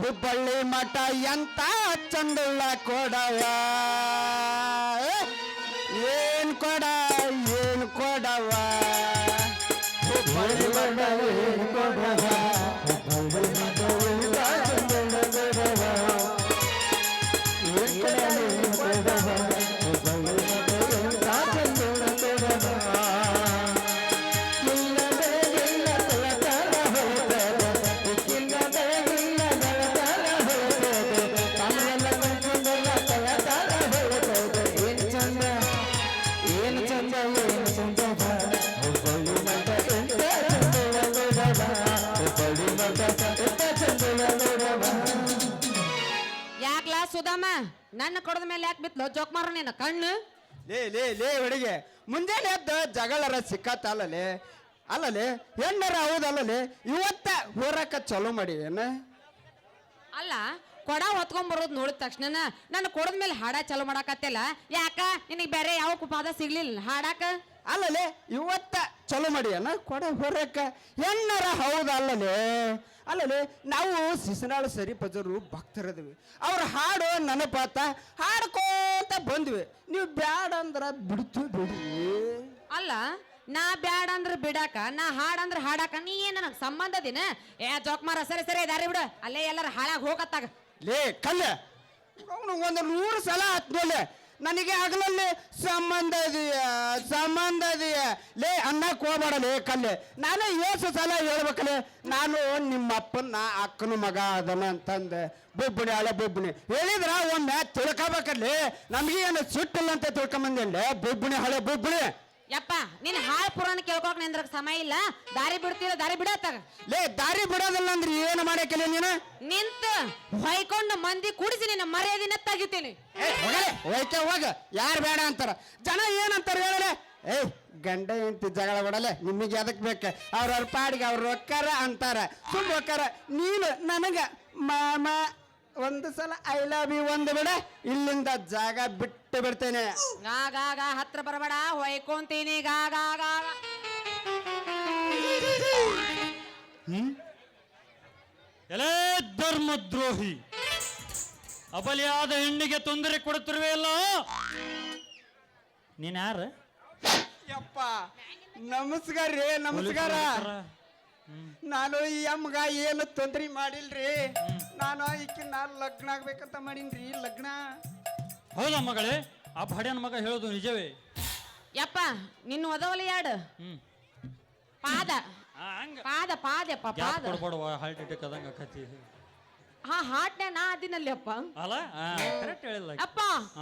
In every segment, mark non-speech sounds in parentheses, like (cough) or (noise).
ಹುಬ್ಬಳ್ಳಿ ಮಠ ಎಂತ ಚಂದುಳ್ಳ ಕೊಡವ? ಏನ್ ಕೊಡ ಏನ್ ಕೊಡವ? ಹುಬ್ಬಳ್ಳಿ ಮಠ ನನ್ನ ಕೊಡದ ಮೇಲೆ ಯಾಕೆ ಬಿತ್ಲು? ಜೋಕ್ ಮಾರ ನೀನು ಕಣ್ಣು. ಲೇ ಲೇ ಲೇ ಹುಡುಗೆ. ಮುಂಜಾನೆ ಎದ್ದು ಜಗಳರ ಸಿಕ್ಕತ್ತಲ್ಲಲೇ? ಅಲ್ಲಲೇ? ಹೆಣ್ಣರ ಹೌದಲ್ಲಲೇ? ಇವತ್ತ ಹೋರಾಕ ಚಲೋ ಮಾಡಿವೇನ ಅಲ್ಲ ಕೊಡ ಹೊತ್ಕೊಂಡ್ ಬರೋದು ನೋಡಿದ ತಕ್ಷಣ ನನ್ನ ಕೊಡದ ಮೇಲೆ ಹಾಡ ಚಲೋ ಮಾಡಾಕತ್ತಿಲ್ಲ ಯಾಕ? ನಿನಗೆ ಬೇರೆ ಯಾವ ಕುಪಾದ ಸಿಗ್ಲಿಲ್ಲ. ಹಾಡಾಕ? ಅಲ್ಲಲೇ ಇವತ್ತ ಚಲೋ ಮಾಡಿಯನ ಕೊಡ ಹೊರಕ. ಎನ್ನರ ಹೌದಲ್ಲಲೇ ಅಲ್ಲಲೇ. ನಾವು ಸಿಸನಾಳ ಸರಿ ಪಜರು ಭಕ್ತರದಿವಿ. ಅವ್ರ ಹಾಡು ನೆನಪಾತ ಹಾಡ್ಕೋತ ಬಂದ್ವಿ. ನೀವು ಬ್ಯಾಡ ಅಂದ್ರ ಬಿಡ್ತು ಬಿಡಿ ಅಲ್ಲ ನಾ ಬ್ಯಾಡ ಅಂದ್ರ ಬಿಡಾಕ ನಾ ಹಾಡಂದ್ರ ಹಾಡಾಕ ನೀ ಏನ್ ನನಗ್ ಸಂಬಂಧ ದಿನ ಏ ಜೋಕ್ ಮಾರ ಸರಿ ಸರಿ ದಾರಿ ಬಿಡು. ಅಲ್ಲೇ ಎಲ್ಲಾರ ಹಾಳಾಗ ಹೋಗತ್ತಾಗ. ಲೇ ಕಲ್ಲ. ಅವನು ಒಂದು ನೂರು ಸಲ ಹತ್ನೋಲೆ. ನನಗೆ ಆಗಲಲ್ಲಿ ಸಂಬಂಧ ಇದೆಯಾ? ಸಂಬಂಧ ಇದೆಯಾ? ಲೇ ಅನ್ನಕ್ಕೆ ಹೋಗ್ಬೇಡಲೇ ಕಲ್ಲೆ. ನಾನು ಏಸು ಸಲ ಹೇಳ್ಬೇಕಲೆ. ನಾನು ನಿಮ್ಮಪ್ಪನ ಅಕ್ಕನ ಮಗ ಅದನ ಅಂತಂದೆ. ಬುಬ್ಬಣಿ, ಹಳೆ ಬುಬ್ಬಣಿ. ಹೇಳಿದ್ರ ಒಮ್ಮೆ ತಿಳ್ಕೊಬೇಕಲ್ಲಿ ನಮಗೆ ಏನು ಸಿಟ್ಟಿಲ್ಲ ಅಂತ ತಿಳ್ಕೊಂಬಂದೇನೆ ಬುಬ್ಬಣಿ, ಹಳೆ ಬೊಬ್ಬಣಿ. ಯಪ್ಪ ನಿನ್ ಹಾಳ ಪುರಾಣ ಕೇಳ್ಕೊಕ್ ನಿಂದ್ರ ಸಮಯ ಇಲ್ಲ. ದಾರಿ ಬಿಡ್ತೀರ ದಾರಿ ಬಿಡತ್ತಾಗ ಲೇ ದಾರಿ ಬಿಡೋದಿಲ್ಲ ಅಂದ್ರೆ ಏನು ಮಾಡಕ್ಕಿಲ್ಲ ನೀನು? ನಿಂತ ಹೊಯ್ಕೊಂಡು ಮಂದಿ ಕುಡಿಸಿ ನಿನ್ನ ಮರ್ಯಾದಿನ ತೆಗಿತೀನಿ. ಏ, ಹೋಗಲೇ ಹೋಯ್ಕೆ ಹೋಗ. ಯಾರು ಬೇಡ ಅಂತಾರ. ಜನ ಏನಂತಾರ ಹೇಳಲೆ? ಏಯ್ ಗಂಡ ಹೆಂಡತಿ ಜಗಳ ಬಿಡಲೆ ನಿಮಗೆ ಅದಕ್ಕೆ ಬೇಕ? ಅವ್ರವ್ರ ಪಾಡಿಗೆ ಅವ್ರ ರೊಕ್ಕಾರ ಅಂತಾರ. ತುಂಬ ರೊಕ್ಕಾರ ನೀನು ನನಗ ಮಾಮ ಒಂದು ಸಲ ಐ ಲವ್ ಯು ಒಂದು ಬಿಡ. ಇಲ್ಲಿಂದ ಜಾಗ ಬಿಟ್ಟು ಬಿಡ್ತೇನೆ. ಗಾ ಗಾ ಗಾ ಹತ್ರ ಬರಬೇಡ ಹೊಯ್ಕೊಂತೀನಿ ಗಾ ಗಾ ಗಾ ಗಾ. ಎಲೇ ಧರ್ಮದ್ರೋಹಿ. ಅಬಲಿಯಾದ ಹೆಣ್ಣಿಗೆ ತೊಂದರೆ ಕೊಡುತ್ತಿರುವೆಯಲ್ಲ ನೀನ್ ಯಾರು? ಯಪ್ಪ ನಮಸ್ಕಾರ ರೀ ನಮಸ್ಕಾರ. ನಾನು ಈ ಅಮ್ಮಗ ಏನು ತೊಂದ್ರೆ ಮಾಡಿಲ್ರಿ? ನಾನು ಈಕಿ ನಾನು ಲಗ್ನ ಆಗ್ಬೇಕಂತ ಮಾಡೀನ್ರಿ ಲಗ್ನ. ಹೌದಾ ಮಗಳೇ? ಆ ಭಾಡ್ಯನ ಮಗ ಹೇಳೋದು ನಿಜವೇ? ಯಪ್ಪ ನಿನ್ನ ಒದವಲಿ ಯಾಡು? ಹ್ಮ್. ಪಾದ. ಆ, ಹಂಗ. ಪಾದ ಪಾದಪ್ಪ ಗ್ಯಾಪ್ ಪಾದ. ಕೊಡ್ಬೇಡವ ಹಾರ್ಟ್ ಅಟ್ಯಾಕ್ ಆದಂಗ ಆಕತಿ? ಹಾ ಹಾಟ್ನ್ಯಾ ನಾ ಅದಿನಲ್ಲಿ ಅಪ್ಪ ಅಲ್ಲ? ಕರೆಕ್ಟ್ ಹೇಳಿಲ್ಲ ಅಪ್ಪ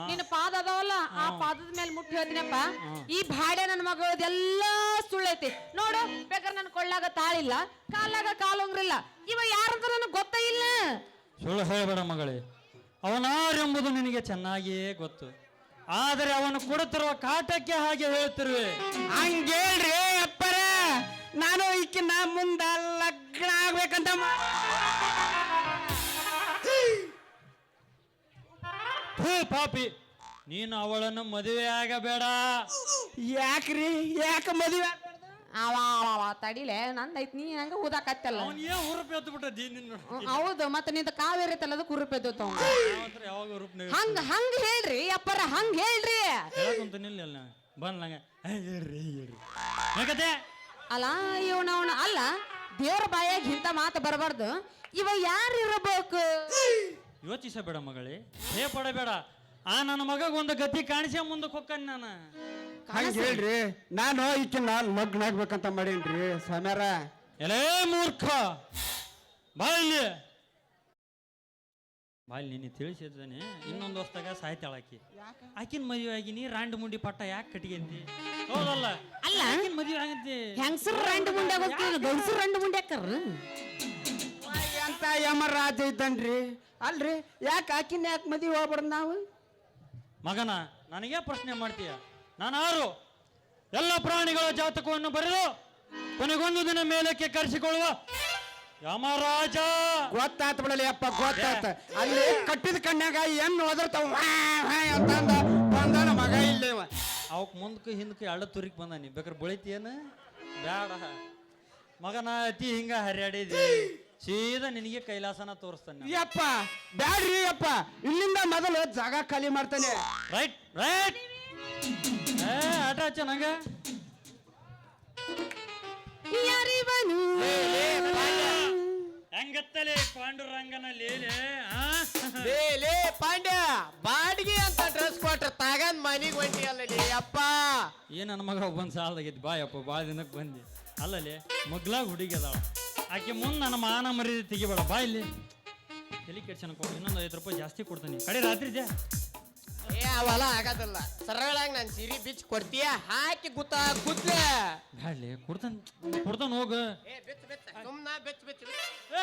ನಿನ್ನ ಪಾದ ಅದಾವಲ್ಲ ಆ ಪಾದದ ಮೇಲೆ ಮುಟ್ಟಿ ಹೇಳ್ತೀನಪ್ಪ ಈ ಭಾಡೆ ನನ್ನ ಮಗಳದೆಲ್ಲ ಸುಳ್ಳೈತಿ. ನೋಡು ಬೇಕಾದ್ರೆ ನನ್ನ ಕೊಳ್ಳಾಗ ತಾಳಿಲ್ಲ ಕಾಲಾಗ ಕಾಲುಂಗ್ರಿಲ್ಲ. ಇವ ಯಾರಂತ ನನಗೆ ಗೊತ್ತೇ ಇಲ್ಲ. ಸುಳ್ಳು ಹೇಳಬೇಡ ಮಗಳೇ. ಅವನಾರೆಂಬುದು ನಿನಗೆ ಚೆನ್ನಾಗಿಯೇ ಗೊತ್ತು ಆದರೆ ಅವನು ಕೊಡುತ್ತಿರುವ ಕಾಟಕ್ಕೆ ಹಾಗೆ ಹೇಳುತ್ತಿರುವೆ ಹಂಗೇಳ್ರಿ ಅಪ್ಪರ ನಾನು ಈಕಿನ ಮುಂದ ಲಗ್ನ ಆಗ್ಬೇಕಂತ ಹೂ ಪಾಪಿ ನೀನು ಅವಳನ್ನು ಮದುವೆ ಆಗಬೇಡ ಯಾಕ್ರಿ ಯಾಕೆ ಮದುವೆ? ಅವ ಅವ, ಅವ ತಡಿಲೆ ನಂದೈತ್ ನೀ ಹಂಗ ಊದಾಕತ್ತಲ್ಲ. ಅವನ್ ಎದ್ದು ಹೌದು ಮತ್ತೆ ನಿಂದ ಕಾವೇರಿ ಐತಲ್ಲ ಅದು ಕುರುಪೆದ್ದು ಯಾವಾಗ ಹಂಗ ಹಂಗ ಹೇಳ್ರಿ ಅಪ್ಪರ ಹಂಗ ಹೇಳ್ರಿ. ನಿಲ್ಲ ಯಾಕತೆ ಅಲ್ಲ ಇವನವನ ಅಲ್ಲ ದೇವ್ರ ಬಾಯಾಗ ಇಂಥ ಮಾತು ಬರಬಾರ್ದು. ಇವ ಯಾರು ಇರಬೇಕು? ಯೋಚಿಸಬೇಡ ಮಗಳೇ ಹೇ ಪಡಬೇಡ ಆ ನನ್ನ ಮಗಗ ಒಂದು ಗತಿ ಕಾಣಿಸೇ ಮುಂದಕ್ಕೆ ಹೊಕ್ಕನ್ ನಾನು. ಹಂಗ ಹೇಳ್ರಿ. ನಾನು ಈಕಿನ ನಾನು ಮಗ್ನಾಗ್ಬೇಕಂತ ಮಾಡೇನ್ರಿ ಸಮರ ಎಲೇ ಮೂರ್ಖ. ಬಾ ಇಲ್ಲಿ. ಬಾ ಇಲ್ಲಿ ನೀನು ತಿಳಿಸಿದ್ದಾನೆ ಇನ್ನೊಂದು ಹೊಸ್ತಾಗ ಸಾಯ್ತಾಳ ಆಕಿ. ಆಕಿನ ಮದುವೆ ಆಗಿನಿ ರಾಂಡ್ ಮುಂಡಿ ಪಟ್ಟ ಯಾಕೆ ಕಟ್ಗೆಂತಿ ಹೌದಲ್ಲ? ಅಲ್ಲ. ಆಕಿನ ಮದುವೆ ಆಗಿದ್ದೆ ಹೆಂಗಸರು ರಂಡು ಮುಂಡೆ ಗಂಡಸರು ರಂಡು ಮುಂಡೆ ಹಾಕರ್ ಅಂತ ಯಮರಾಜ ಇದ್ದನ್ರಿ. ಅಲ್ರಿ ಯಾಕೆ ಆಕಿನ ಯಾಕೆ ಮದುವೆ ಹೋಗ್ಬಾರ್ದು ನಾವು? ಮಗನ ನನಗೆ ಪ್ರಶ್ನೆ ಮಾಡ್ತೀಯ? ನಾನು ಯಾರು ಎಲ್ಲ ಪ್ರಾಣಿಗಳ ಜಾತಕವನ್ನು ಬರೆದು ಕೊನೆಗೊಂದು ದಿನ ಮೇಲಕ್ಕೆ ಕರೆಸಿಕೊಳ್ಳುವ ಯಮರಾಜ. ಗೊತ್ತಾತ್ ಬಿಡಲಿ ಅಪ್ಪ ಗೊತ್ತಾತ ಅಲ್ಲಿ ಕಟ್ಟಿದ ಕಣ್ಣಾಗ ಎಣ್ಣು ಒದರ್ತಾವ. ಅಂತಂದ ಬಂದಾನ ಮಗ ಇಲ್ಲಿ ಇವ. ಅವಕ್ ಮುಂದಕ್ಕೆ ಹಿಂದಕ್ಕೆ ಎರಡು ತುರಿಕ್ ಬಂದಾನಿ ಬೇಕಾದ್ರೆ ಬೆಳಿತೀಯನ ಬ್ಯಾಡ. ಮಗನ ಅತಿ ಹಿಂಗ ಹರ್ಯಾಡಿದಿ. ಸೀದಾ ನಿನಗೆ ಕೈಲಾಸನ ತೋರಿಸ್ತಾನೆ ಯಪ್ಪ ಬ್ಯಾಡ್ರಿ ಯಪ್ಪ. ಇಲ್ಲಿಂದ ಮೊದಲು ಜಾಗ ಖಾಲಿ ಮಾಡ್ತಾನೆ. Right right. ಆಟ ಹಚ್ಚ ನಂಗ. ಯಾರಿವನು? ಹೆಂಗತ್ತಲೆ ಪಾಂಡುರಂಗನ ಲೀಲೆ ಆ? ಲೇ ಲೇ ಪಾಂಡ್ಯ ಬಾಡಿಗೆ ಅಂತ ಡ್ರೆಸ್ ಕೊಟ್ರ ತಗಂದ್ ಮನಿಗೆ ಹೊಂಟಿಯಲ್ಲ ಲೇ ಅಪ್ಪ ಏ ನನ್ನ ಮಗ ಒಬ್ಬನ್ ಬಾ ಬಾಯಪ್ಪ ಭಾಳ ದಿನಕ್ಕೆ ಬಂದಿ. ಅಲ್ಲಲ್ಲಿ ಮಗ್ಲಾಗ ಹುಡುಗಿ ಅದಾಳ. ಆಕೆ ಮುಂದೆ ನನ್ನ ಮಾನ ಮರ್ಯಾದೆ ತೆಗಿಬೇಡ. ಬಾ ಇಲ್ಲಿ. ತಲೆ ಕೆಡ್ಸನ್ ಕೊಡು ಇನ್ನೊಂದು ಐದು ರೂಪಾಯಿ ಜಾಸ್ತಿ ಕೊಡ್ತೀನಿ. ಕಡೆ ರಾತ್ರಿ ಇದೆ ಏ ಅವೆಲ್ಲ ಆಗೋದಿಲ್ಲ. ಸರಳಾಗಿ ನಾನು ಸಿರಿ ಬಿಚ್ ಕೊಡ್ತೀಯ? ಹಾಕಿ ಗುತ್ತ ಗುದ್ಲೆ ಬ್ಯಾಡ್ಲಿ ಕೊಡ್ತಾನೆ ಕೊಡ್ತಾನೆ ಹೋಗ. ಏ ಬಿಚ್ಚು ಬಿಚ್ಚು. ಬಿಚ್ ಬಿಚ್.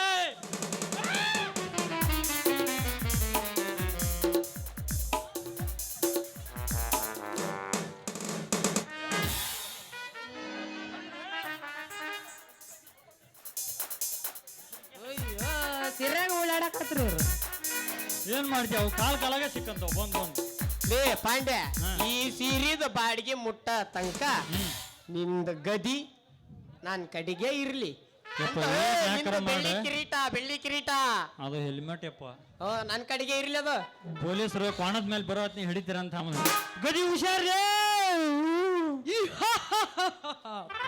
ಏಯ್! ಅಯ್ಯೋ ಸಿರ್ಯಾಗ ಓಡಾಡಕತ್ರಿ ಇವ್ರು. ಏನ್ ಮಾಡ್ತೀಯ? ಅವು ಕಾಲ್ ಕಾಲಾಗ ಸಿಕ್ಕಂತವ್. ಬಂದ್ ಬಂದ್. ಲೇ ಪಾಂಡೆ ಈ ಸೀರಿದ ಬಾಡಿಗೆ ಮುಟ್ಟ ತನಕ ನಿಂದ ಗದಿ ನನ್ ಕಡೆಗೆ ಇರ್ಲಿ. ಯಪ್ಪ, ಯಾಕಾರ ಬೆಳ್ಳಿ ಮಾಡ? ಕಿರೀಟ ಬೆಳ್ಳಿ ಕಿರೀಟ. ಅದು ಹೆಲ್ಮೆಟ್ ಯಪ್ಪ. ಓ ನನ್ ಕಡೆಗೆ ಇರ್ಲಿ ಅದು. ಪೊಲೀಸರು ಕೋಣದ ಮೇಲೆ ಬರೋ ಹೊತ್ನಿ ಹಿಡಿತೀರ ಅಂತ ಗದಿ ಹುಷಾರ್ರಿ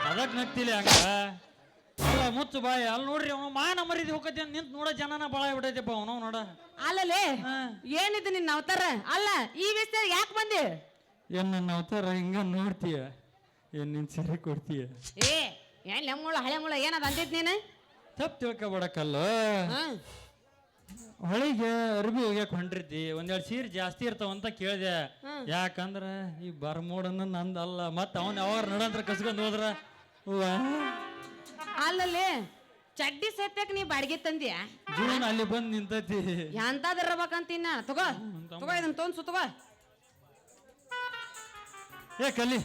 ಅದಕ್ಕೆ ನಗ್ತಿಲ್ಲ ಹಂಗ? ಮುಚ್ಚು ಬಾಯಿ. ಅಲ್ಲಿ ನೋಡ್ರಿ ಅವನು ಮಾನ ಮರಿದಿ ಹೋಗತಿ ಅಂತ ನಿಂತ ನೋಡ ಜನನ ಭಾಳ ಬಿಡೈತಿಪ್ಪ ಅವನು ನೋಡ. ಅಲ್ಲಲೇ ಏನಿದ್ ನಿನ್ನ ಅವತಾರ? ಅಲ್ಲ ಈ ವಿಷಯ ಯಾಕೆ ಬಂದಿ? ಏನ್ ನನ್ನ ಅವತಾರ? ಹಿಂಗ ನೋಡ್ತೀಯ. ಏನ್ ನಿನ್ ಸರಿ ಕೊಡ್ತೀಯ? ಏ ಏನ್ ಲೆಮ್ಮುಳ ಹಳೆ ಮುಳ ಏನದ ಅಂದಿದ್ ನೀನು? ತಪ್ಪು ತಿಳ್ಕೊಬಡಕಲ್ಲ. ಹಾ. ಹೊಳಿಗೆ ಅರ್ಬಿ ಹೋಗ್ಯಾಕ ಹೊಂಟಿರ್ತಿ ಒಂದೆರಡು ಸೀರೆ ಜಾಸ್ತಿ ಇರ್ತಾವ ಅಂತ ಕೇಳಿದೆ. ಯಾಕಂದ್ರ ಈ ಬರ್ಮೋಡನ್ನ ನಂದಲ್ಲ. ಮತ್ತ ಅವನ್ ಯಾವಾಗ ನಡಂತ್ರ ಕಸ್ಕೊಂಡ್ ಹೋದ್ರ? ಅವ್ವ, ಅಲ್ಲಲ್ಲಿ ಚಡ್ಡಿ ಸತ್ಯಕ್ ನೀ ಬಾಡಿಗೆ ತಂದಿಯ? ಜೀವನ ಅಲ್ಲಿ ಬಂದು ನಿಂತೈತಿ. ಎಂತದಿರ್ಬೇಕಂತೀನ ತಗೋ ತಗೋ ಇದನ್ನ ತೊನ್ಸು ತಗೋ. ಏ ಕಲಿ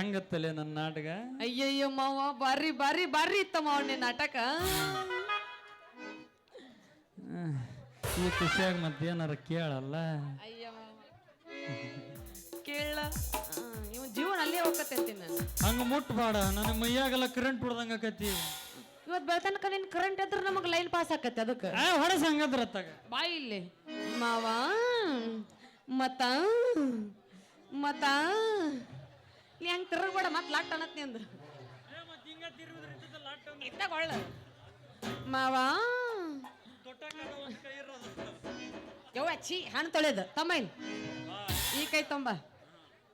ಹೆಂಗತ್ತಲೆ ನನ್ನ ನಾಟಕ? ಅಯ್ಯಯ್ಯೋ ಮಾವ ಬಾರಿ ಬಾರಿ ಬಾರಿ ಇತ್ತ ಮಾವ ನಿನ್ನ ನಾಟಕ. ಈ ಖುಷಿಯಾಗಿ ಮತ್ತೇನಾರ ಕೇಳಲ್ಲ? ಅಯ್ಯ ಅಲ್ಲೇ ನಾನು ಹಂಗ ಮುಟ್ಬೇಡ ನನ್ನ ಮೈಯಾಗೆಲ್ಲ ಕರೆಂಟ್ ಬಿಡ್ದಂಗ ಆಕತಿ. ಇವತ್ತು ಬೆಳತನಕ ನಿನ್ ಕರೆಂಟ್ ಇದ್ರ ನಮಗೆ ಲೈನ್ ಪಾಸ್ ಆಕತ್ತೆ ಅದಕ್ಕೆ. ಆ ಹೊಡಸ್ ಹಂಗದ್ರ ಅತ್ತಾಗ. ಬಾಯಿ ಇಲ್ಲಿ. ಮಾವ ಮತ ಮತ. ನೀ ಹಂಗೆ ತಿರುಗಬೇಡ ಮತ್ತೆ ಲಾಟ್ ಅನ್ನತ್ ನಿಂದು ಇತ್ತಾಗೊಳ್ಳ ಮಾವ. ಯವ್ವ ಛೀ ಹಣ್ಣು ತೊಳೆದು ತಮ್ಮ ಇಲ್ಲಿ ಈ ಕೈ ತೊಂಬ.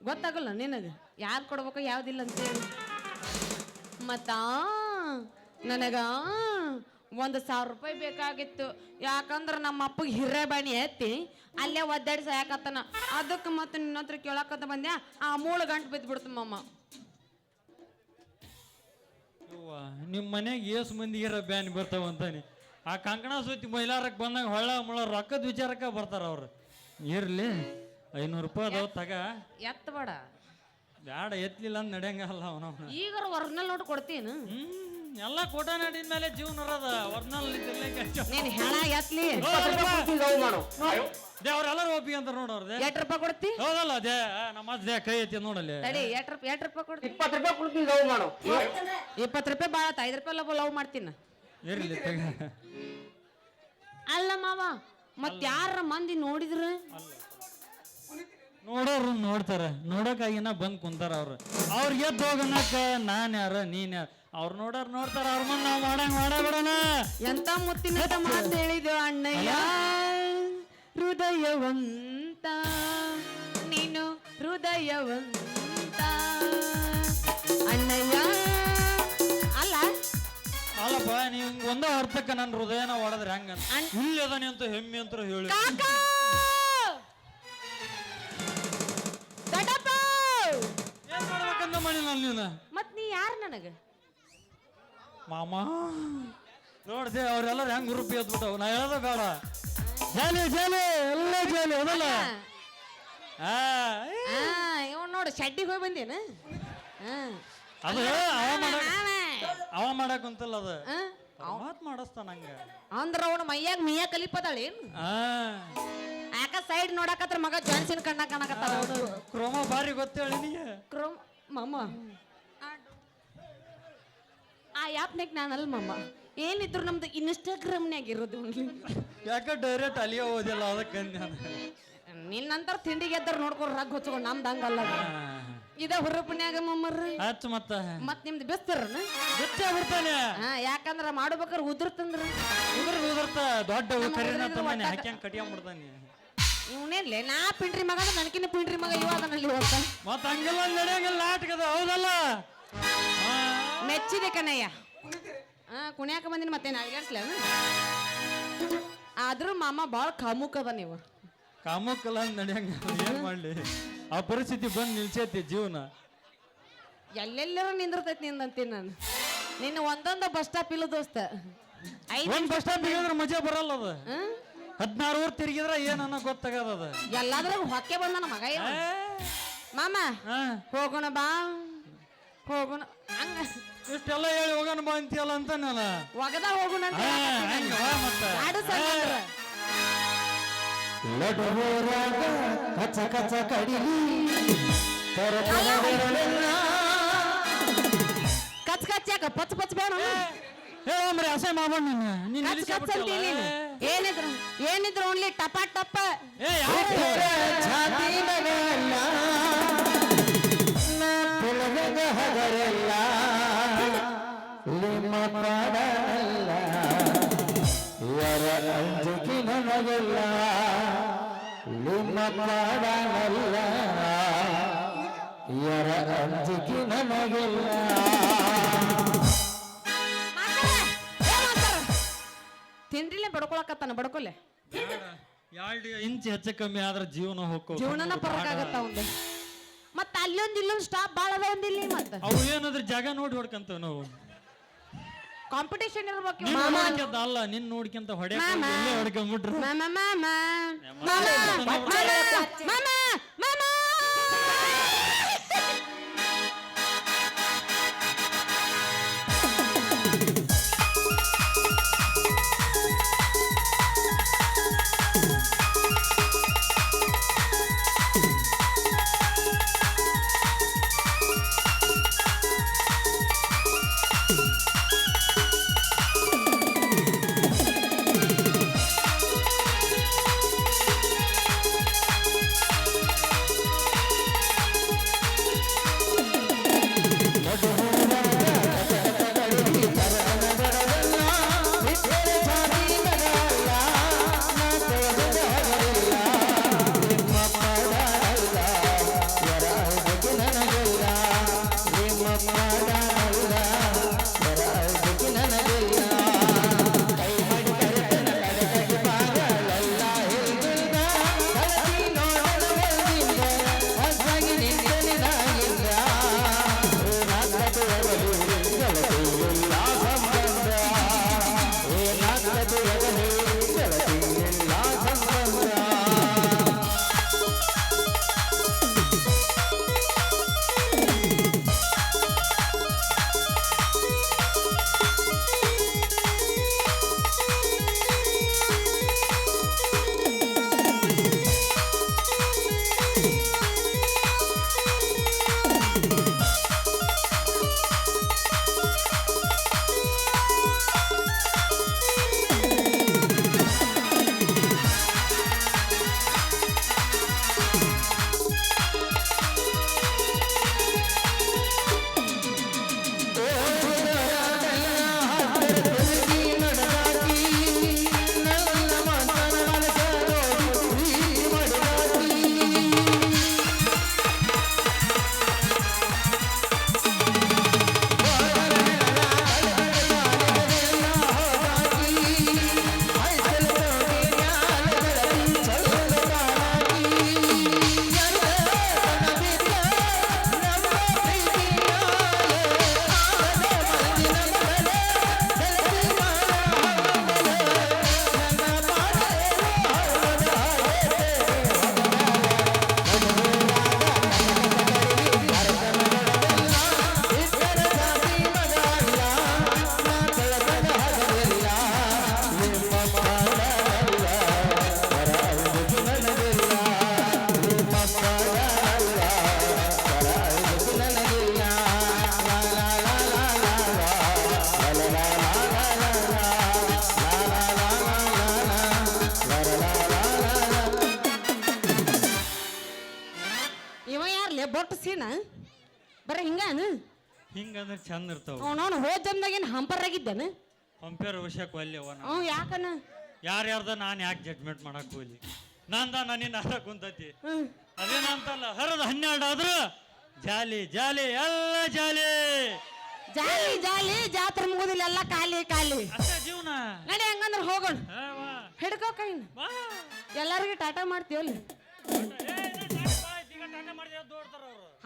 ಗೊತ್ತಾಗಲ್ಲ ನಿನಗೆ. ಯಾರು ಕೊಡ್ಬೇಕು ಯಾವ್ದಿಲ್ಲ ಅಂತೇಳಿ ಮತ್ತ ನನಗ ಒಂದು ಸಾವಿರ ರೂಪಾಯಿ ಬೇಕಾಗಿತ್ತು. ಯಾಕಂದ್ರೆ ನಮ್ಮ ಅಪ್ಪಗೆ ಹಿರೇಬಾಣಿ ಎತ್ತಿ ಅಲ್ಲೇ ಒದ್ದಾಡಿ ಸಾಯಕತ್ತನ ಅದಕ್ಕೆ ಮತ್ತೆ ನಿನ್ನ ಹತ್ರ ಕೇಳಕತ್ತ ಬಂದ್ಯಾ? ಆ ಮೂಳು ಗಂಟು ಬಿದ್ದು ಬಿಡ್ತು ಮಮ್ಮ ಅವ್ವ, ನಿಮ್ ಮನ್ಯಾಗ ಏಸ್ ಮಂದಿಗೆ ಬ್ಯಾನ್ ಬರ್ತಾವ ಅಂತಾನೆ. ಆ ಕಂಕಣ ಸುತ್ತಿ ಮೈಲಾರಕ್ಕೆ ಬಂದಾಗ ಹೊಳ್ಳ ಮುಳ ರೊಕ್ಕದ ವಿಚಾರಕ್ಕೆ ಬರ್ತಾರ ಅವ್ರು. ಇರ್ಲಿ. ಐನೂರು ರೂಪಾಯಿ ಅದಾವ ತಗ. ಎತ್ತ ಬೇಡ ಬ್ಯಾಡ ಎತ್ತಲಿಲ್ಲ ಅಂತ ನಡೆಯಂಗಲ್ಲ ಅವನವನ ಈಗ ಒರಿಜಿನಲ್ ನೋಡಿ ಕೊಡ್ತೀನಿ. ಎಲ್ಲ ಕೋಟ ನಡಿನ ಮೇಲೆ ಜೀವನ ಅದ. ಒರ್ಜಿನಲ್ ನೀನು ಹೆಣ ಎತ್ಲಿ. ದೇವ್ರೆಲ್ಲರೂ ಒಪ್ಪಿಗೆ ಅಂತಾರ ನೋಡವ್ರದೆ ಎಷ್ಟ್ ರೂಪಾಯಿ ಕೊಡ್ತಿ? ಹೌದಲ್ಲ ದೇ ನಮ್ಮ ಅಜ್ಜ ಕೈ ಐತಿ ನೋಡಲ್ಲಿ. ತಡಿ ಎಟ್ ರೂಪಾಯಿ ಎಟ್ ರೂಪಾಯಿ ಕೊಡ್ತಿ? ಇಪ್ಪತ್ತು ರೂಪಾಯಿ ಕೊಡ್ತೀನಿ ಲವ್ ಮಾಡು. ಇಪ್ಪತ್ತು ರೂಪಾಯಿ ಭಾಳ ಐದು ರೂಪಾಯಿ ಲವ್ ಲವ್ ಮಾಡ್ತೀನಿ. ಇರ್ಲಿ ತಗ. ಅಲ್ಲ ಮಾವ ಮತ್ತೆ ಯಾರ ಮಂದಿ ನೋಡಿದ್ರು? ನೋಡೋರು ನೋಡ್ತಾರೆ. ನೋಡೋಕಾಗಿನ ಬಂದು ಕುಂತಾರ ಅವ್ರು. ಅವ್ರಿಗೆ ಎದ್ದು ಹೋಗನಕ ನಾನ್ ಯಾರ ನೀನ್ ಯಾರ? ಅವ್ರು ನೋಡೋರ್ ನೋಡ್ತಾರ ಅವ್ರ ಮುಂದೆ ನಾವು ಮಾಡಂಗ್ ಮಾಡಬೇಡಣ ಎಂತ ಮುತ್ತಿನ ಮಾತು ಹೇಳಿದ ಅಣ್ಣಯ್ಯ? ಹೃದಯವಂತ. ನೀನು ಹೃದಯವಂತ. ಅಣ್ಣಯ್ಯ? ಅಲ್ಲ? ಅಲ್ಲಪ್ಪ ನೀವು ಒಂದೇ ಅರ್ಥಕ್ಕೆ ನನ್ನ ಹೃದಯನ ಹೊಡೆದ್ರೆ ಹೆಂಗ ಅನ್- ಇಲ್ಲಿ ಅದಾನೆ ಅಂತ ಹೆಮ್ಮೆ ಅಂತ ಹೇಳಿ. ಮಾಡಿ ನಾನು ನೀನು? ಮತ್ ನೀ ಯಾರು ನನಗ? ಮಾಮ ನೋಡ್ದೆ ಅವ್ರೆಲ್ಲರೂ ಹೆಂಗ್ ರೂಪಿ ಎದ್ಬಿಟ್ಟವ್ ನಾ ಹೇಳೋದ ಬೇಡ. ಜಾಲಿ ಜಾಲಿ ಎಲ್ಲ ಜಾಲಿ ಅದಲ್ಲ. ಆ, ಏ, ಆ ಇವ್ ನೋಡು ಶಡ್ಡಿಗೆ ಹೋಗಿ ಬಂದೇನ? ಹಾ ಅದು ಅವ ಮಾಡಕ್ ಅವ ಮಾಡಕ್ ಅಂತಲ್ಲ ಅದು. ಆ? ಮಾತ್ ಮಾಡಿಸ್ತಾನ ಹಂಗ. ಅಂದ್ರ ಅವನ ಮೈಯಾಗ ಮಿಯ ಕಲಿಪದಾಳ ಏನ್? ಆ. ಯಾಕ ಸೈಡ್ ನೋಡಕತ್ರ ಮಗ ಜಾನ್ಸಿನ್ ಕಣ್ಣ ಕಾಣಕತ್ತಾಳ ಕ್ರೋಮ ಬಾರಿ ಗೊತ್ತೇಳಿ ನಿನಗೆ ಕ್ರೋಮ್ ಮಮ್ಮ ಆ ಯಾಪ್ನೆಗ್ ನಾನಲ್ಲ ಮಮ್ಮ ಏನಿದ್ರು ನಮ್ದು ಇನ್ಸ್ಟಾಗ್ರಾಮ್ನಾಗ ಇರೋದು ಯಾಕೆ ಡೈರೆಕ್ಟ್ ಅಲ್ಲಿಯೇ ಓದಿಲ್ಲ ಅದಕ್ಕೆ ನಿನ್ನಂತರ ತಿಂಡಿಗೆ ಎದ್ದರ್ ನೋಡ್ಕೊಂಡು ರಗ್ ಹೊಚ್ಕೊಂಡು ನಮ್ದು ಹಂಗಲ್ಲ ಅದು. ಇದ ಹುರುಪನ್ಯಾಗ ಮಮ್ಮರ್ ಮತ್ತೆ. ಮತ್ತ ಮತ್ ನಿಮ್ದು ಬೆಸ್ತರನ? ಬೆಚ್ಚ ಬಿಡ್ತಾನೆ ಹಾ ಯಾಕಂದ್ರ ಮಾಡ್ಬೇಕಾರೆ ಉದುರ್ತಂದ್ರ. ಉದುರ್ ಉದುರ್ತ ದೊಡ್ಡ ಕರಿನ ತಮ್ಮನೆ. ಹಾಕ್ಯಂಗ್ ಕಟ್ಕೊಂಡ್ಬಿಡ್ತಾನೆ ಇವನೇನ್ಲೆ ನಾ ಪಿಂಡ್ರಿ ಮಗ ನನಕಿನ ಪಿಂಡ್ರಿ ಮಗ ಇವ ಅದನಲ್ಲಿ ಹೋಗ್ತ ಮತ್ತ ಹಂಗೆಲ್ಲ ನಡೆಯಂಗಿಲ್ಲ ನಾಟಕ ಅದ ಹೌದಲ್ಲ ಮೆಚ್ಚಿದೆ ಕಣಯ್ಯ. ಹಾ ಕುಣ್ಯಾಕ ಬಂದಿನ ಮತ್ತೇನು ಅಳಿಗಾಡ್ಸ್ಲ ಆದ್ರೂ ಮಾಮ ಭಾಳ ಕಾಮುಕ್ ಅದ ನೀವು ಕಾಮಕ್ಕಲ್ಲ ನಡೆಯಂಗ ಏನ್ ಮಾಡ್ಲಿ? ಆ ಪರಿಸ್ಥಿತಿ ಬಂದ್ ನಿಲ್ಸೈತಿ ಜೀವನ. ಎಲ್ಲೆಲ್ಲರೂ ನಿಂದಿರ್ತೈತಿ ನಿಂದಂತೀನಿ ನಾನು. ನಿನ್ನ ಒಂದೊಂದು ಬಸ್ ಸ್ಟಾಪ್ ಇಲ್ಲ ದೋಸ್ತ. ಐದು ಒಂದ್ ಬಸ್ ಸ್ಟಾಪ್ ಮಜಾ ಬರಲ್ಲ ಅದು? ಹದಿನಾರು ಊರು ತಿರುಗಿದ್ರ ಏನನ್ನ ಗೊತ್ತಾಗದ ಅದು? ಎಲ್ಲಾದ್ರಾಗ ಹೊಕ್ಕೆ ಬಂದ ನನ್ನ ಮಗ ಇವ. ಮಾಮ ಹಾ. ಹೋಗೋಣ ಬಾ. ಹೋಗೋಣ. ಹಂಗ. ಇಷ್ಟೆಲ್ಲ ಹೇಳಿ ಹೋಗೋಣ ಬಾ ಅಂತೀಯಲ್ಲ ಅಂತಾನಲ್ಲ? ಒಗದ ಹೋಗೋಣ ಅಂತ ಹಾ, ಹೇಳಕತ್ತೀನಿ ಹಂಗ ನಾನು. ಬಾ ಮತ್ತ. ಆಡು ಸಂಗಂದ್ರ. ಲಡುವರಾಗ ಕಚ ಕಚ ಕಡಿಲಿ. ಬೆರಳೆಲ್ಲ ಕಚ್ ಕಚ್ ಯಾಕ? ಪಚ್ ಪಚ್ ಬೇಡ. ಏ ಅಸೆ ಅಸಹ್ಯ ಮಾಡ್ಬೇಡ ನೀನು. ನೀನ್ ಕಚ್ ಕಚ್ ಅಂತೀನಿ ನೀನು? ಏನಿದ್ರು ಏನಿದ್ರು ಓನ್ಲಿ ಟಪ ಟಪ ಹೆಚ್ಚು ಕಮ್ಮಿ ಆದ್ರೆ ಜೀವನ ಹೋಗ್ಕೋ ಜೀವನನ ಪರಕಾಗತ್ತ ಒಂದು ಮತ್ತ ಅಲ್ಲೊಂದ್ ಇಲ್ಲೊಂದ್ ಸ್ಟಾಪ್ ಬಾಳ ಅದ ಒಂದಿಲ್ಲಿ ಮತ್ತ ಅವು ಏನಾದ್ರೆ ಜಾಗ ನೋಡಿ ಹೊಡ್ಕಂತ ನಾವು ಕಾಂಪಿಟೇಷನ್ ಇರ್ಬೇಕು ನಿನ್ ಮಾಮ ನೋಡ್ಕ್ಯಂತ ಅಲ್ಲ ನಿನ್ ನೋಡ್ಕೊಂತ ಹೊಡೆ ಮಾಮ. ಮಾಮಾ ಮಾಮ ಮಾಮ ಮಾಮ. ಮಾಮ ಮಾಮ ಸೀನ? ಬರ ಹಿಂಗಾನ? ಹಿಂಗಂದ್ರೆ ಚಂದ ಇರ್ತಾವ. ಅವನವನು ಹೋದ ಜನ್ದಾಗೇನು ಹಂಪರ್ ಆಗಿದ್ದಾನ ಕಂಪೇರ್ ವಿಷಯಕ್ಕೆ ಅವನ ಹ್ಞೂ ಯಾಕನ? ಯಾರ್ಯಾರ್ದ ನಾನು ಯಾಕೆ ಜಡ್ಜ್ಮೆಂಟ್ ಮಾಡಕ್ ಹೋಗ್ಲಿ? ನಂದ ನನ್ನ ಅರ ಕುಂತತಿ. ಅದೇನಂತಲ್ಲ ಹರದ ಹನ್ನೆರಡು ಆದ್ರು ಜಾಲಿ ಜಾಲಿ ಎಲ್ಲ ಜಾಲಿ. ಜಾಲಿ ಜಾಲಿ ಜಾತ್ರೆ ಮುಗುದಿಲ್ಲ ಎಲ್ಲ ಖಾಲಿ ಖಾಲಿ. ಅಷ್ಟೇ ಜೀವನ. ನಡಿ ಹಂಗಂದ್ರೆ ಹೋಗೋಣ. ವಾ, ಹಿಡ್ಕೋ ಕೈ ಬಾ. ಎಲ್ಲರಿಗೂ ಟಾಟಾ ಮಾಡ್ತೀವಲ್ಲ?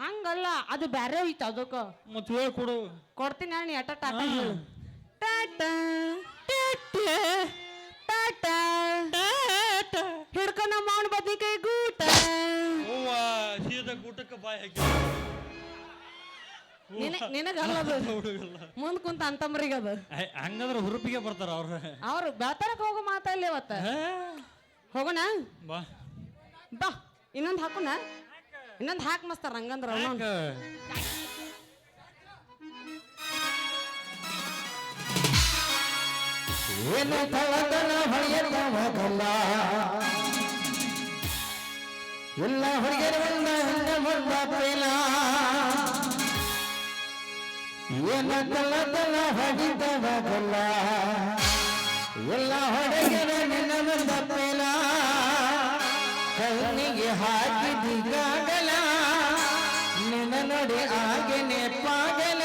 ಹಂಗಲ್ಲ ಅದು ಬ್ಯಾರೆ ಐತ ಅದಕ್ಕ. ಮತ್ ಹೇಳಿ ಕೊಡು. ಕೊಡ್ತೀನಿ ನಾನು ಟಾಟ ಟಾಟಾ ಹೇಳು. ಟಾಟಾ. ಟಾಟಾ. ಟಾಟಾ. ಟಾಟಾ. ಹಿಡ್ಕೊ ನಮ್ಮ ಅವನ ಬದ್ನಿಕಾಯಿ ಗೂಟ. ಹೂವ ಸೀದಾ ಊಟಕ್ಕೆ ಬಾಯಿ ಹಾಕಿ. ನಿನ- ನಿನಗಲ್ಲದು (laughs) ಹುಡುಗಲ್ಲ. ಮುಂದ್ ಕುಂತ ಅಂತಂಬ್ರಿಗೆ ಅದು. ಹಂಗಂದ್ರೆ ಹುರುಪಿಗೆ ಬರ್ತಾರ ಅವ್ರ. ಅವ್ರು ಬೆಳತನಕ ಹೋಗೋ ಮಾತಾಡ್ಲಿ ಇವತ್ತ ಹೋಗೋಣ? ಬಾ. ಬಾ ಇನ್ನೊಂದು ಹಾಕೋಣ? ಇನ್ನೊಂದ್ ಹಾಕ್ ಮಸ್ತಾರ ಹಂಗಂದ್ರ ಅವನು ಏನು ತಳದನ ಹೊಳೆಯಲ್ಲ ಎಲ್ಲ ಹೊರಗೆ ಬಂದ ಹಂಗ ಬಂದ ಪೈಲ. ಏನ ತಳದನ ಹೊಡಿತವಾಗಲ್ಲ ಎಲ್ಲ ಹೊಡೆಗರ ನಿನ್ನ ಬಂದ ಪೈಲ. ಕಣ್ಣಿಗೆ ಹಾಕಿದೀಗಾಗ ನೋಡಿ ಆಗೇನೆ ಪಾಗಲ.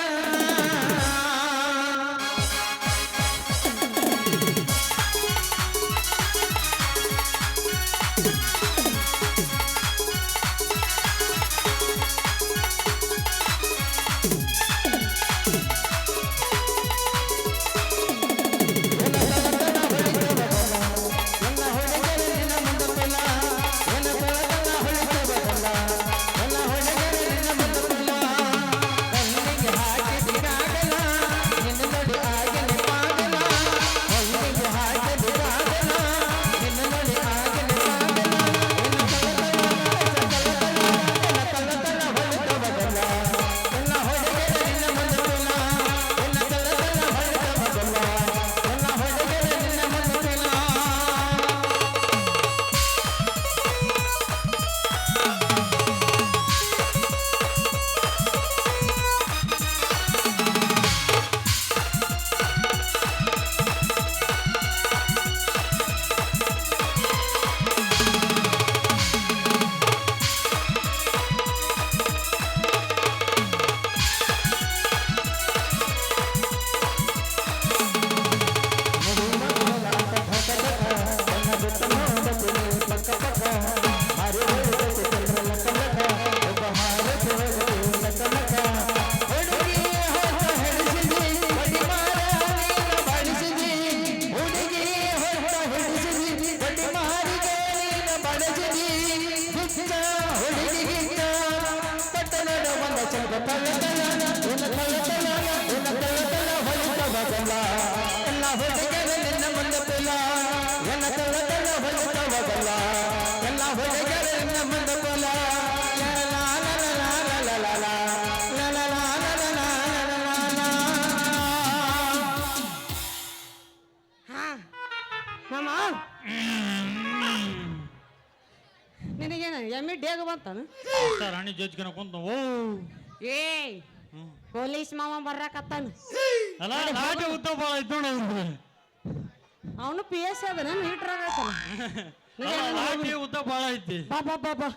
ನಿನಗೇನ ಎಮ್ಮಿ ಡೇಗ ಬಂತಾನ ರಾಣಿ ಜಜ್ಕನ ಕುಂತ ಓ ಏ. ಪೊಲೀಸ್ ಮಾವ ಬರ್ರಾಕತ್ತಾನ. ಅಲ್ಲ ಲಾಟಿ ಉದ್ದ ಬಾಳ ನೋಡು ಅವನು ಪಿ ಎಸ್ ಅದ ನಾನು ಹೀಟ್ರಾಗ ಲಾಟಿ ಉದ್ದ ಬಾಳ ಐತಿ. ಬಾ ಬಾ ಬಾ ಬಾ.